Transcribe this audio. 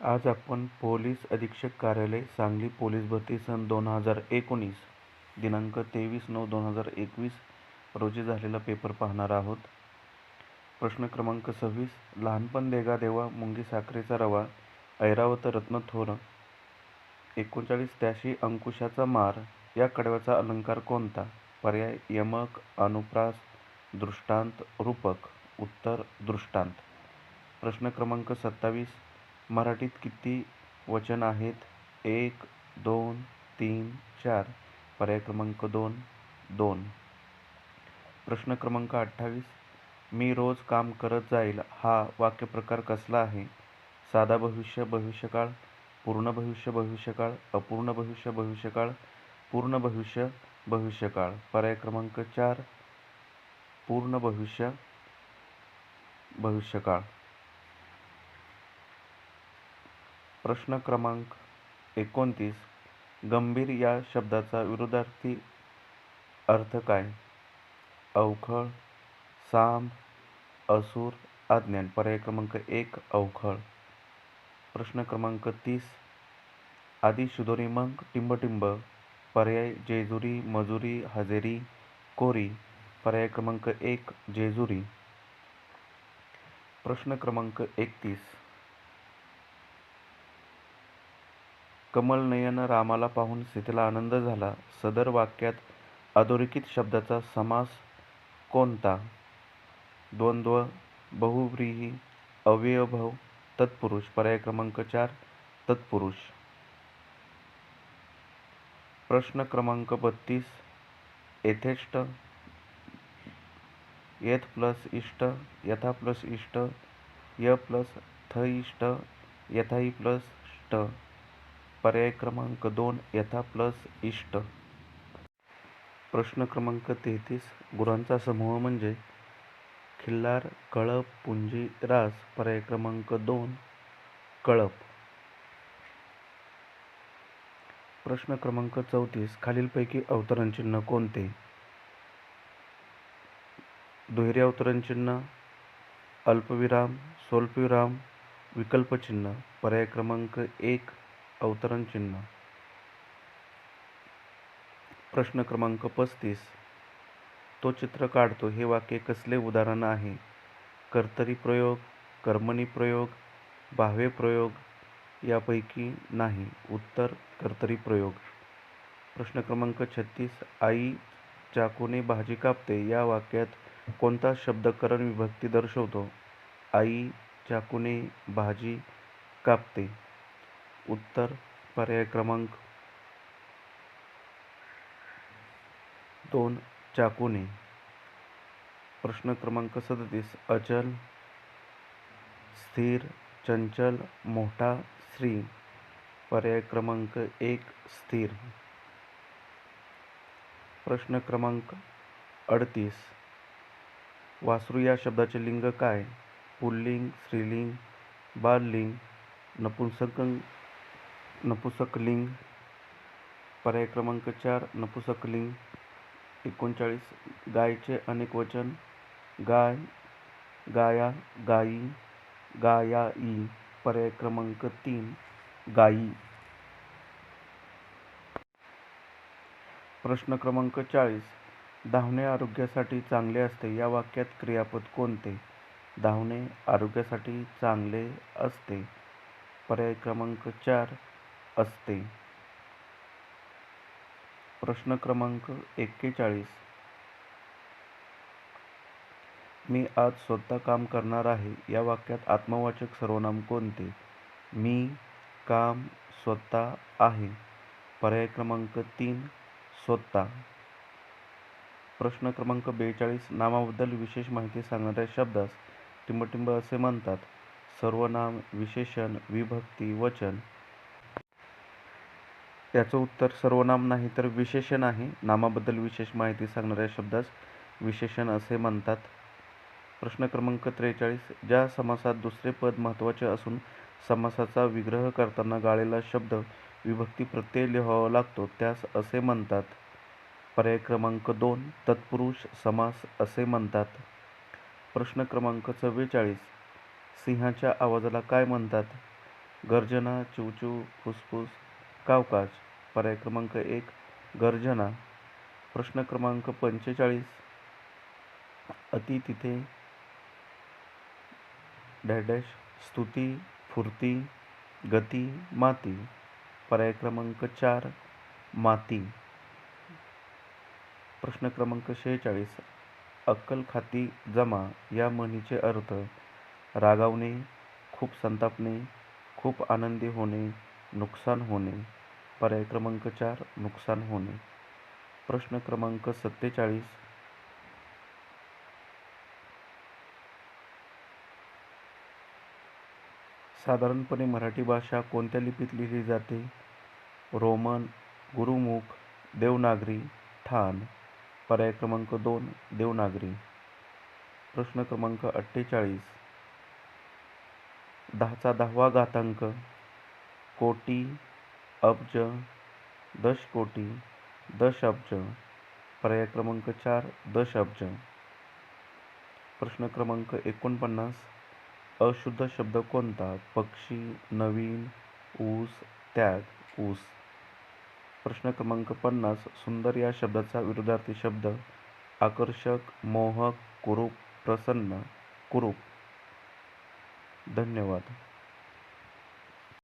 आज आपण पोलीस अधीक्षक कार्यालय सांगली पोलीस भरती सन दोन हजार एकोणीस दिनांक तेवीस नऊ दोन हजार एकवीस रोजी झालेला पेपर पाहणार आहोत. प्रश्न क्रमांक सव्वीस लहानपण देगा देवा मुंगी साखरेचा रवा ऐरावत रत्न थोर एकोणचाळीस त्याशी अंकुशाचा मार या कडव्याचा अलंकार कोणता? पर्याय यमक अनुप्रास दृष्टांत रूपक उत्तर दृष्टांत. प्रश्न क्रमांक सत्तावीस मराठीत किती वचन आहेत? एक दोन तीन चार. पर्याय क्रमांक दोन दोन. प्रश्न क्रमांक अठ्ठावीस. मी रोज काम करत जाईल. हा वाक्यप्रकार कसला आहे? साधा भविष्य भविष्यकाळ. पूर्ण भविष्य भविष्यकाळ. अपूर्ण भविष्य भविष्यकाळ. पूर्ण भविष्य भविष्यकाळ. पर्याय क्रमांक चार. पूर्ण भविष्य भविष्यकाळ. प्रश्न क्रमांक एकोणतीस. गंभीर या शब्दाचा विरोधार्थी अर्थ काय? अवखळ साम असुर अज्ञान पर्याय क्रमांक एक अवखळ. प्रश्न क्रमांक तीस. आधी शुदोरी मग टिंबटिंब. पर्याय जेजुरी मजुरी हजेरी कोरी. पर्याय क्रमांक एक जेजुरी. प्रश्न क्रमांक एकतीस. कमलनयन रामाला पाहून सीतेला आनंद झाला. सदर वाक्यात अधोरेखित शब्दाचा समास कोणता? द्वंद्व बहुव्रीही अव्ययभाव तत्पुरुष. पर्याय क्रमांक चार तत्पुरुष. प्रश्न क्रमांक बत्तीस एथेष्ट यथ प्लस इष्ट यथा प्लस इष्ट य प्लस थ इष्ट यथाई प्लस ष्ट. पर्याय क्रमांक दोन यथा प्लस इष्ट. प्रश्न क्रमांक तेहतीस गुरांचा समूह म्हणजे खिल्लार कळप पुंजी रास. पर्याय क्रमांक दोन कळप. प्रश्न क्रमांक चौतीस खालीलपैकी अवतरणचिन्ह कोणते? दुहेरी अवतरणचिन्ह अल्पविराम स्वल्पविराम विकल्पचिन्ह पर्याय क्रमांक एक अवतरण चिन्ह. प्रश्न क्रमांक पस्तीस. तो चित्र काढतो. हे वाक्य कसले उदाहरण आहे? कर्तरी प्रयोग कर्मणी प्रयोग भावे प्रयोग यापैकी नाही. उत्तर कर्तरी प्रयोग. प्रश्न क्रमांक छत्तीस. आई चाकूने भाजी कापते. या वाक्यात कोणता शब्दकरण विभक्ती दर्शवतो? आई चाकूने भाजी कापते. उत्तर पर्याय क्रमांक दोन चाकूने. प्रश्न क्रमांक सदतीस अचल स्थिर चंचल मोठा स्त्री. पर्याय क्रमांक एक स्थिर. प्रश्न क्रमांक अडतीस. वासरू या शब्दाचे लिंग काय? पुल्लिंग स्त्रीलिंग बाललिंग नपुंसक नपुसकलिंग पर्याय क्रमांक चार नपुसकलिंग एकोणचाळीस गायचे अनेक वचन गाय गाया गायी गायाई पर्याय क्रमांक तीन गायी. प्रश्न क्रमांक चाळीस धावणे आरोग्यासाठी चांगले असते या वाक्यात क्रियापद कोणते? धावणे आरोग्यासाठी चांगले असते. पर्याय क्रमांक चार असते. प्रश्न क्रमांक एक्केचाळीस. मी आज स्वतः काम करणार आहे. या वाक्यात आत्मवाचक सर्वनाम कोणते? मी काम स्वतः आहे. पर्याय क्रमांक तीन स्वतः. प्रश्न क्रमांक बेचाळीस नामाबद्दल विशेष माहिती सांगणाऱ्या शब्दास टिंबटिंब असे म्हणतात. सर्वनाम विशेषण विभक्ती वचन याचं उत्तर सर्वनाम नाही तर विशेषण आहे. नामाबद्दल विशेष माहिती सांगणाऱ्या शब्दास विशेषण असे म्हणतात. प्रश्न क्रमांक त्रेचाळीस. ज्या समासात दुसरे पद महत्त्वाचे असून समासाचा विग्रह करताना गाळलेला शब्द विभक्ती प्रत्यय लिहावा लागतो त्यास असे म्हणतात. पर्याय क्रमांक दोन. तत्पुरुष समास असे म्हणतात. प्रश्न क्रमांक चव्वेचाळीस. सिंहाच्या आवाजाला काय म्हणतात? गर्जना चिवचिव फुसफुस कावकाच पर्याय क्रमांक एक गर्जना. प्रश्न क्रमांक पंचेचाळीस. अति तिथे. डॅडॅश स्तुती फुर्ती गती माती. पर्याय क्रमांक चार माती. प्रश्न क्रमांक शेहेचाळीस. अक्कल खाती जमा. या म्हणीचे अर्थ रागावणे खूप संतापणे खूप आनंदी होणे नुकसान होणे. पर्याय क्रमांक चार नुकसान होणे. प्रश्न क्रमांक सत्तेचाळीस. साधारणपणे मराठी भाषा कोणत्या लिपीत लिहिली जाते? रोमन गुरुमुख देवनागरी ठाण. पर्याय क्रमांक दोन देवनागरी. प्रश्न क्रमांक अठ्ठेचाळीस. दहाचा दहावा घातांक कोटी अब्ज दश कोटी दश अब्ज पर्याय क्रमांक चार दश अब्ज. प्रश्न क्रमांक एकोणपन्नास अशुद्ध शब्द कोणता? पक्षी नवीन ऊस त्याग ऊस. प्रश्न क्रमांक पन्नास सुंदर या शब्दाचा विरोधार्थी शब्द आकर्षक मोहक कुरूप प्रसन्न कुरूप. धन्यवाद.